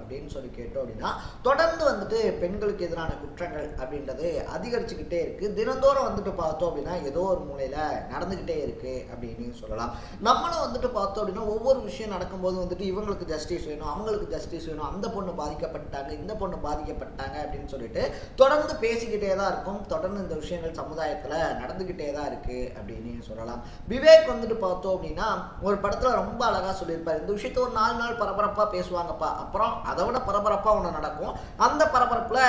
அப்படின்னு சொல்லி கேட்டோம் அப்படின்னா தொடர்ந்து வந்துட்டு பெண்களுக்கு எதிரான குற்றங்கள் அப்படின்றது அதிகரிச்சுக்கிட்டே இருக்கு. தினந்தோறும் வந்துட்டு பார்த்தோம் அப்படின்னா ஏதோ ஒரு மூலையில நடந்துக்கிட்டே இருக்கு அப்படின்னு சொல்லலாம். நம்மளும் வந்துட்டு பார்த்தோம் அப்படின்னா ஒவ்வொரு விஷயம் நடக்கும்போது வந்துட்டு இவங்களுக்கு ஜஸ்டிஸ் வேணும் அவங்களுக்கு ஜஸ்டிஸ் வேணும் அந்த பொண்ணு பாதிக்கப்பட்டாங்க இந்த பொண்ணு பாதிக்கப்பட்டாங்க அப்படின்னு சொல்லிட்டு தொடர்ந்து பேசிக்கிட்டே தான் இருக்கும். தொடர்ந்து இந்த விஷயங்கள் சமுதாயத்தில் நடந்துக்கிட்டே தான் இருக்கு அப்படின்னு சொல்லலாம். விவேக் வந்துட்டு பார்த்தோம் அப்படின்னா ஒரு படத்தில் ரொம்ப அழகாக சொல்லியிருப்பார். இந்த விஷயத்த ஒரு நாலு நாள் பரபரப்பாக பேசுவாங்கப்பா. அப்புறம் அதை விட பரபரப்பாக ஒன்று நடக்கும். அந்த பரபரப்பில்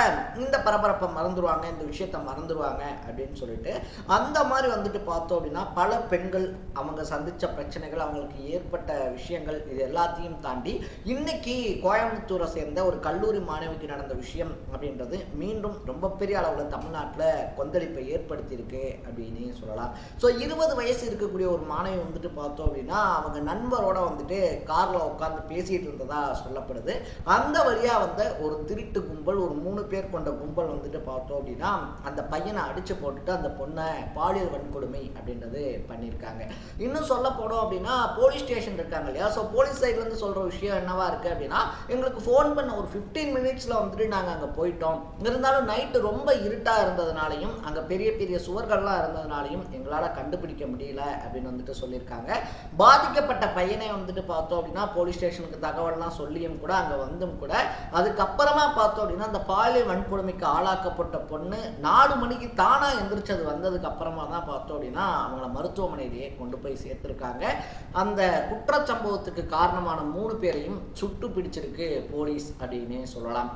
இந்த பரபரப்பை மறந்துடுவாங்க இந்த விஷயத்த மறந்துடுவாங்க அப்படின்னு சொல்லிட்டு அந்த மாதிரி வந்துட்டு பார்த்தோம் அப்படின்னா பல பெண்கள் அவங்க சந்தித்த பிரச்சனைகள் அவங்களுக்கு ஏற்பட்ட விஷயங்கள் இது எல்லாத்தையும் தாண்டி இன்னைக்கு கோயம்புத்தூரை சேர்ந்த ஒரு கல்லூரி மாணவிக்கு நடந்த விஷயம் அப்படின்றது மீண்டும் ரொம்ப பெரிய அளவில் தமிழ்நாட்டில் கொந்தளிப்பை ஏற்படுத்தியிருக்கு அப்படின்னு சொல்லலாம். ஸோ இருபது வயசு இருக்கக்கூடிய ஒரு மாணவி வந்துட்டு பார்த்தோம் அப்படின்னா அவங்க நண்பரோட வந்துட்டு காரில் உட்காந்து பேசிட்டு இருந்ததா சொல்லப்படுது. அந்த வழியாக வந்த ஒரு திருட்டு கும்பல் ஒரு மூணு பேர் கொண்ட கும்பல் வந்துட்டு பார்த்தோம் அப்படின்னா அந்த பையனை அடித்து போட்டுட்டு அந்த பொண்ணை பாலியல் வன்கொடுமை அப்படின்றது பண்ணியிருக்காங்க. இன்னும் சொல்ல போனோம் அப்படின்னா போலீஸ் ஸ்டேஷன் இருக்காங்க இல்லையா? ஸோ போலீஸ் சைட்லேருந்து சொல்கிற விஷயம் என்னவா இருக்குது அப்படின்னா எங்களுக்கு ஃபோன் பண்ண ஒரு ஃபிஃப்டீன் மினிட்ஸில் வந்துட்டு நாங்கள் அங்கே போயிட்டோம். இருந்தாலும் நைட்டு ரொம்ப இருட்டாக இருந்ததுனாலையும் அங்கே பெரிய பெரிய சுவர்கள்லாம் இருந்ததுனாலையும் எங்களால் கண்டுபிடிக்க முடியல அப்படின்னு வந்துட்டு சொல்லியிருக்காங்க. பாதிக்கப்பட்ட பையனை வந்துட்டு பார்த்தோம் அப்படின்னா போலீஸ் ஸ்டேஷனுக்கு தகவல்லாம் சொல்லியும் கூட அங்கே வந்து இருந்தும் கூட அதுக்கப்புறமா பார்த்தோம் அப்படின்னா அந்த பாலியல் வன்கொடுமைக்கு ஆளாக்கப்பட்ட பொண்ணு நாலு மணிக்கு தானாக எந்திரிச்சது வந்ததுக்கு அப்புறமா தான் பார்த்தோம் அப்படின்னா அவங்கள மருத்துவமனையிலேயே கொண்டு போய் சேர்த்துருக்காங்க. அந்த குற்றச்சம்பவத்துக்கு காரணமான மூணு பேரையும் சுட்டு பிடிச்சிருக்கு போலீஸ் அப்படின்னு சொல்லலாம்.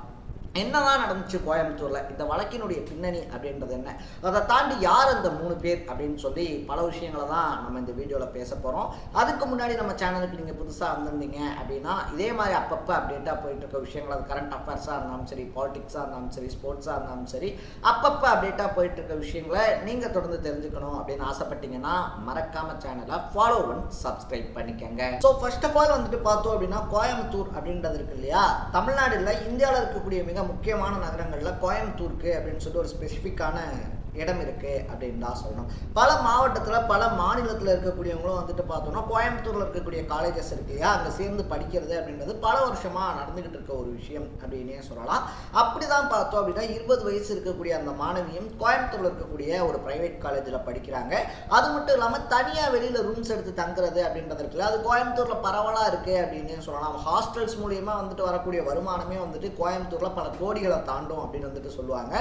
என்னதான் நடந்துச்சு கோயம்புத்தூர்ல? இந்த வழக்கினுடைய பின்னணி அப்படின்றது என்ன? அதை தாண்டி யார் அந்த மூணு பேர் அப்படின்னு சொல்லி பல விஷயங்களை தான் நம்ம இந்த வீடியோவில் பேச போகிறோம் அதுக்கு முன்னாடி நம்ம சேனலுக்கு நீங்கள் புதுசாக வந்திருந்தீங்க அப்படின்னா இதே மாதிரி அப்பப்போ அப்டேட்டாக போயிட்டு இருக்க விஷயங்கள் அது கரண்ட் அஃபேர்ஸாக இருந்தாலும் சரி பாலிடிக்ஸாக இருந்தாலும் சரி ஸ்போர்ட்ஸாக இருந்தாலும் சரி அப்பப்போ அப்டேட்டாக போயிட்டு இருக்க விஷயங்களை நீங்கள் தொடர்ந்து தெரிஞ்சுக்கணும் அப்படின்னு ஆசைப்பட்டீங்கன்னா மறக்காம சேனலை ஃபாலோ பண்ணி சப்ஸ்கிரைப் பண்ணிக்கோங்க. ஸோ ஃபர்ஸ்ட் ஆஃப் ஆல் வந்துட்டு பார்த்தோம் அப்படின்னா கோயம்புத்தூர் அப்படின்றது இருக்கு இல்லையா? தமிழ்நாடுல இந்தியாவில் இருக்கக்கூடிய மிக முக்கியமான நகரங்களில் கோயம்புத்தூருக்கு அப்படின்னு சொல்லிட்டு ஒரு ஸ்பெசிஃபிக்கான இடம் இருக்குது அப்படின்னு தான் சொல்லணும். பல மாவட்டத்தில் பல மாநிலத்தில் இருக்கக்கூடியவங்களும் வந்துட்டு பார்த்தோம்னா கோயம்புத்தூரில் இருக்கக்கூடிய காலேஜஸ் இருக்கு இல்லையா? அங்கே சேர்ந்து படிக்கிறது அப்படின்றது பல வருஷமாக நடந்துக்கிட்டு இருக்க ஒரு விஷயம் அப்படின்னே சொல்லலாம். அப்படி தான் பார்த்தோம் அப்படின்னா இருபது வயசு இருக்கக்கூடிய அந்த மாணவியும் கோயம்புத்தூரில் இருக்கக்கூடிய ஒரு ப்ரைவேட் காலேஜில் படிக்கிறாங்க. அது மட்டும் இல்லாமல் தனியாக வெளியில் ரூம்ஸ் எடுத்து தங்குறது அப்படின்றது இருக்குல்ல? அது கோயம்புத்தூரில் பரவலாக இருக்குது அப்படின்னு சொல்லலாம். ஹாஸ்டல்ஸ் மூலியமா வந்துட்டு வரக்கூடிய வருமானமே வந்துட்டு கோயம்புத்தூரில் பல கோடிகளை தாண்டும் அப்படின்னு வந்துட்டு சொல்லுவாங்க.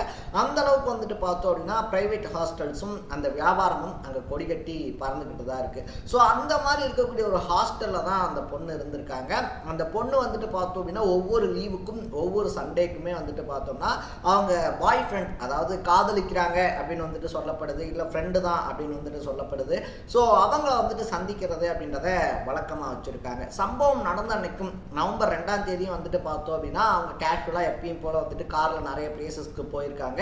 அந்த அளவுக்கு வந்துட்டு பார்த்தோம் அப்படின்னா ப்ரைவேட் ஹாஸ்டல்ஸும் அந்த வியாபாரமும் அங்கே கொடிகட்டி பறந்துக்கிட்டு தான் இருக்குது ஸோ அந்த மாதிரி இருக்கக்கூடிய ஒரு ஹாஸ்டலில் தான் அந்த பொண்ணு இருந்திருக்காங்க. அந்த பொண்ணு வந்துட்டு பார்த்தோம் அப்படின்னா ஒவ்வொரு லீவுக்கும் ஒவ்வொரு சண்டேக்குமே வந்துட்டு பார்த்தோம்னா அவங்க பாய் ஃப்ரெண்ட் அதாவது காதலிக்கிறாங்க அப்படின்னு வந்துட்டு சொல்லப்படுது. இல்லை ஃப்ரெண்டு தான் அப்படின்னு வந்துட்டு சொல்லப்படுது. ஸோ அவங்கள வந்துட்டு சந்திக்கிறது அப்படின்றத வழக்கமாக வச்சுருக்காங்க. சம்பவம் நடந்த அன்னைக்கும் நவம்பர் ரெண்டாம் தேதியும் வந்துட்டு பார்த்தோம் அப்படின்னா அவங்க கேஷுவலாக எப்பயும் போல் வந்துட்டு காரில் நிறைய பிளேசஸ்க்கு போயிருக்காங்க.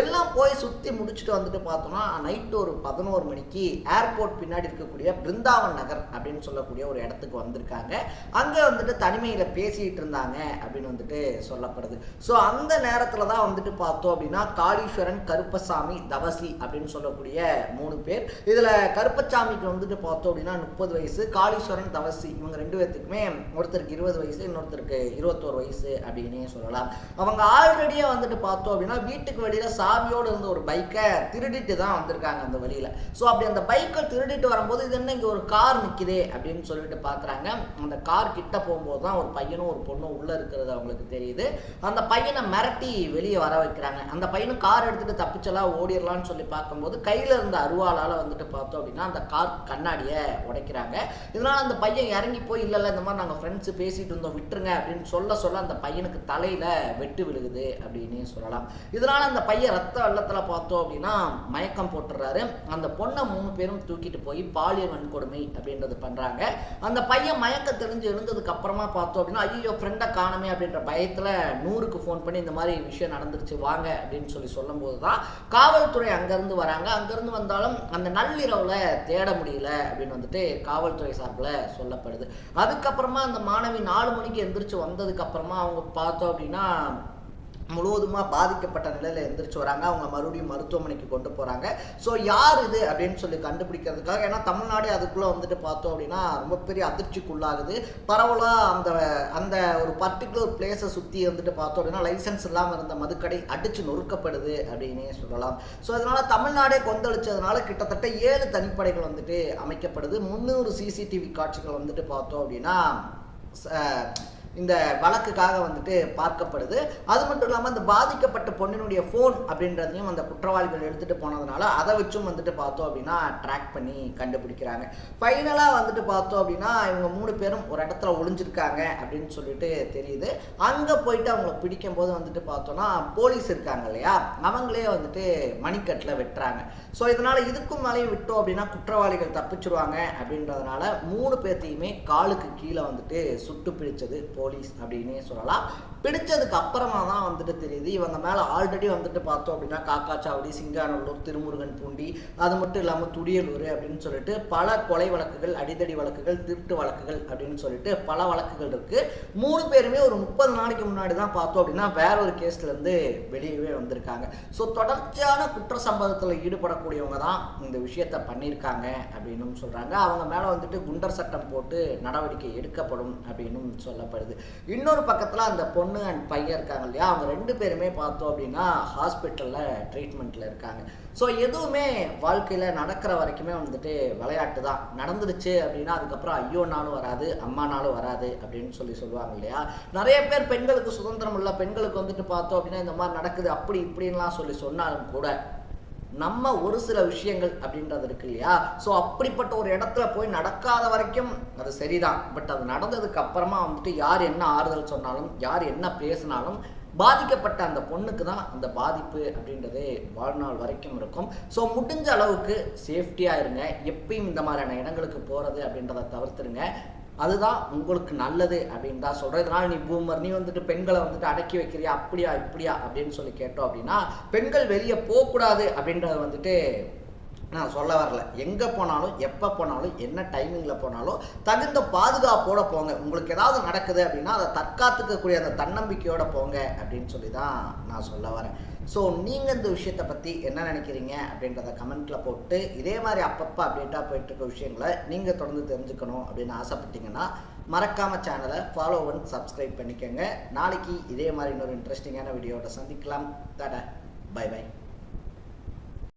எல்லாம் போய் சுற்றி முடிச்சுட்டு வந்துட்டு பார்த்தோம்னா நைட்டு ஒரு பதினோரு மணிக்கு ஏர்போர்ட் பின்னாடி இருக்கக்கூடிய பிருந்தாவன் நகர் அப்படின்னு சொல்லக்கூடிய ஒரு இடத்துக்கு வந்திருக்காங்க. அங்கே வந்துட்டு தனிமையில் பேசிகிட்டு இருந்தாங்க அப்படின்னு வந்துட்டு சொல்லப்படுது. ஸோ அந்த நேரத்தில் தான் வந்துட்டு பார்த்தோம் அப்படின்னா காளீஸ்வரன் கருப்பசாமி தவசி அப்படின்னு சொல்லக்கூடிய மூணு பேர். இதில் கருப்பசாமிக்கு வந்துட்டு பார்த்தோம் அப்படின்னா முப்பது வயசு காளீஸ்வரன் தவசி இவங்க ரெண்டு பேர்த்துக்குமே ஒருத்தருக்கு இருபது வயசு இன்னொருத்தருக்கு இருபத்தோரு வயசு அப்படின்னே சொல்லலாம். அவங்க ஆல்ரெடியாக வந்துட்டு பார்த்தோம் அப்படின்னா வீட்டுக்கு வெளியில் சாவியோடு இருந்த ஒரு பைக்கை திருடிட்டு தான் வந்திருக்காங்க அந்த வழியில். ஸோ அப்படி அந்த பைக்கை திருடிட்டு வரும்போது இது என்ன இங்கே ஒரு கார் நிற்குதே அப்படின்னு சொல்லிட்டு பார்க்குறாங்க அந்த கார் கிட்ட போகும்போது தான் ஒரு பையனும் ஒரு பொண்ணும் உள்ளே இருக்கிறது அவங்களுக்கு தெரியுது. அந்த பையனை மிரட்டி வெளியே வர வைக்கிறாங்க. அந்த பையனும் கார் எடுத்துகிட்டு தப்பிச்சலாம் ஓடிடலாம்னு சொல்லி பார்க்கும்போது கையில் இருந்த அருவாளால் வந்துட்டு பார்த்தோம் அப்படின்னா அந்த கார் கண்ணாடியை உடைக்கிறாங்க. இதனால் அந்த பையன் இறங்கி போய் இல்லை இல்லை இந்த மாதிரி நாங்கள் ஃப்ரெண்ட்ஸு பேசிகிட்டு இருந்தோம் விட்டுருங்க அப்படின்னு சொல்ல சொல்ல அந்த பையனுக்கு தலையில் வெட்டு விழுகுது அப்படின்னு சொல்லலாம். இதனால் அந்த பையன் ரத்த வெள்ளத்தில் பார்த்தோம் அப்படின்னா மயக்கம் போட்டுறாரு. அந்த பொண்ணை மூணு பேரும் தூக்கிட்டு போய் பாலியல் வன்கொடுமை அப்படின்றது பண்ணுறாங்க அந்த பையன் மயக்க தெரிஞ்சு எழுந்ததுக்கு அப்புறமா பார்த்தோம் அப்படின்னா ஐயோ ஃப்ரெண்டை காணுமே அப்படின்ற பயத்தில் நூறுக்கு ஃபோன் பண்ணி இந்த மாதிரி விஷயம் நடந்துருச்சு வாங்க அப்படின்னு சொல்லி சொல்லும்போது தான் காவல்துறை அங்கேருந்து வராங்க. அங்கேருந்து வந்தாலும் அந்த நள்ளிரவில் தேட முடியல அப்படின்னு வந்துட்டு காவல்துறை சார்பில் சொல்லப்படுது. அதுக்கப்புறமா அந்த மாணவி நாலு மணிக்கு எந்திரிச்சு வந்ததுக்கு அப்புறமா அவங்க பார்த்தோம் அப்படின்னா முழுவதுமாக பாதிக்கப்பட்ட நிலையில் எந்திரிச்சு வராங்க. அவங்க மறுபடியும் மருத்துவமனைக்கு கொண்டு போகிறாங்க ஸோ யார் இது அப்படின்னு சொல்லி கண்டுபிடிக்கிறதுக்காக ஏன்னா தமிழ்நாடு அதுக்குள்ளே வந்துட்டு பார்த்தோம் அப்படின்னா ரொம்ப பெரிய அதிர்ச்சிக்குள்ளாகுது. பரவலாக அந்த அந்த ஒரு பர்டிகுலர் பிளேஸை சுற்றி வந்துட்டு பார்த்தோம் அப்படின்னா லைசன்ஸ் இல்லாமல் இருந்த மதுக்கடை அடித்து நொறுக்கப்படுது அப்படின்னே சொல்லலாம். ஸோ அதனால் தமிழ்நாடே கொந்தளிச்சதுனால கிட்டத்தட்ட ஏழு தனிப்படைகள் வந்துட்டு அமைக்கப்படுது. முந்நூறு சிசிடிவி காட்சிகள் வந்துட்டு பார்த்தோம் அப்படின்னா ச- இந்த வழக்குக்காக வந்துட்டு பார்க்கப்படுது. அது மட்டும் இல்லாமல் இந்த பாதிக்கப்பட்ட பொண்ணினுடைய ஃபோன் அப்படின்றதையும் அந்த குற்றவாளிகள் எடுத்துகிட்டு போனதுனால அதை வச்சும் வந்துட்டு பார்த்தோம் அப்படின்னா ட்ராக் பண்ணி கண்டுபிடிக்கிறாங்க. ஃபைனலாக வந்துட்டு பார்த்தோம் அப்படின்னா இவங்க மூணு பேரும் ஒரு இடத்துல ஒளிஞ்சிருக்காங்க அப்படின்னு சொல்லிட்டு தெரியுது. அங்கே போயிட்டு அவங்கள பிடிக்கும் போது வந்துட்டு பார்த்தோன்னா போலீஸ் இருக்காங்க இல்லையா? அவங்களே வந்துட்டு மணிக்கட்டில் வெட்டுறாங்க. ஸோ இதனால் இதுக்கும் மேலேயும் விட்டோம் அப்படின்னா குற்றவாளிகள் தப்பிச்சிருவாங்க அப்படின்றதுனால மூணு பேர்த்தையுமே காலுக்கு கீழே வந்துட்டு சுட்டு பிடிச்சது போ போலீஸ் அப்படின்னே சொல்லலாம். பிடிச்சதுக்கு அப்புறமா தான் வந்துட்டு தெரியுது. இவங்க மேலே ஆல்ரெடி வந்துட்டு பார்த்தோம் அப்படின்னா காக்காச்சாவடி சிங்காநல்லூர் திருமுருகன் பூண்டி அது மட்டும் இல்லாமல் துடியலூர் அப்படின்னு சொல்லிட்டு பல கொலை வழக்குகள் அடிதடி வழக்குகள் திருட்டு வழக்குகள் அப்படின்னு சொல்லிட்டு பல வழக்குகள் இருக்கு. மூணு பேருமே ஒரு முப்பது நாளைக்கு முன்னாடி தான் பார்த்தோம் அப்படின்னா வேற ஒரு கேஸ்ல இருந்து வெளியவே வந்திருக்காங்க. ஸோ தொடர்ச்சியான குற்ற சம்பவத்தில் ஈடுபடக்கூடியவங்க தான் இந்த விஷயத்த பண்ணியிருக்காங்க அப்படின்னும் சொல்றாங்க. அவங்க மேலே வந்துட்டு குண்டர் சட்டம் போட்டு நடவடிக்கை எடுக்கப்படும் அப்படின்னும் சொல்லப்படுது. இன்னொரு பக்கத்தில் அந்த பொண்ணு அண்ட் பையன் இருக்காங்க இல்லையா? அவங்க ரெண்டு பேருமே பார்த்தோம் அப்படின்னா ஹாஸ்பிட்டலில் ட்ரீட்மெண்ட்டில் இருக்காங்க. ஸோ எதுவுமே வாழ்க்கையில் நடக்கிற வரைக்குமே வந்துட்டு விளையாட்டு தான். நடந்துருச்சு அப்படின்னா அதுக்கப்புறம் ஐயோனாலும் வராது அம்மானாலும் வராது அப்படின்னு சொல்லி சொல்லுவாங்க இல்லையா? நிறைய பேர் பெண்களுக்கு சுதந்திரம் இல்லை பெண்களுக்கு வந்துட்டு பார்த்தோம் அப்படின்னா இந்த மாதிரி நடக்குது அப்படி இப்படின்லாம் சொல்லி சொன்னாலும் கூட நம்ம ஒரு சில விஷயங்கள் அப்படின்றது இருக்கு இல்லையா? ஸோ அப்படிப்பட்ட ஒரு இடத்துல போய் நடக்காத வரைக்கும் அது சரிதான். பட் அது நடந்ததுக்கு அப்புறமா வந்துட்டு யார் என்ன ஆறுதல் சொன்னாலும் யார் என்ன பேசினாலும் பாதிக்கப்பட்ட அந்த பொண்ணுக்கு தான் அந்த பாதிப்பு அப்படின்றது வாழ்நாள் வரைக்கும் இருக்கும். ஸோ முடிஞ்ச அளவுக்கு சேஃப்டியாக இருங்க. எப்பயும் இந்த மாதிரியான இடங்களுக்கு போகிறது அப்படின்றத தவிர்த்துருங்க. அதுதான் உங்களுக்கு நல்லது அப்படின்னு தான் சொல்கிறேன் இதனால் நீ பூமர் நீ வந்துட்டு பெண்களை வந்துட்டு அடக்கி வைக்கிறியா? அப்படியா இப்படியா அப்படின்னு சொல்லி கேட்டோம் அப்படின்னா பெண்கள் வெளியே போகக்கூடாது அப்படின்றத வந்துட்டு நான் சொல்ல வரல. எங்கே போனாலும் எப்போ போனாலும் என்ன டைமிங்கில் போனாலும் தகுந்த பாதுகாப்போட போங்க. உங்களுக்கு ஏதாவது நடக்குது அப்படின்னா அதை தற்காத்துக்கக்கூடிய அந்த தன்னம்பிக்கையோடு போங்க அப்படின்னு சொல்லி தான் நான் சொல்ல வரேன். ஸோ நீங்கள் இந்த விஷயத்தை பற்றி என்ன நினைக்கிறீங்க அப்படின்றத கமெண்ட்டில் போட்டு இதே மாதிரி அப்பப்போ அப்டேட்டாக போயிட்டுருக்க விஷயங்களை நீங்கள் தொடர்ந்து தெரிஞ்சுக்கணும் அப்படின்னு ஆசைப்பட்டீங்கன்னா மறக்காமல் சேனலை ஃபாலோ பண்ணி சப்ஸ்கிரைப் பண்ணிக்கோங்க. நாளைக்கு இதே மாதிரி இன்னொரு இன்ட்ரெஸ்டிங்கான வீடியோட சந்திக்கலாம். டாடா. By by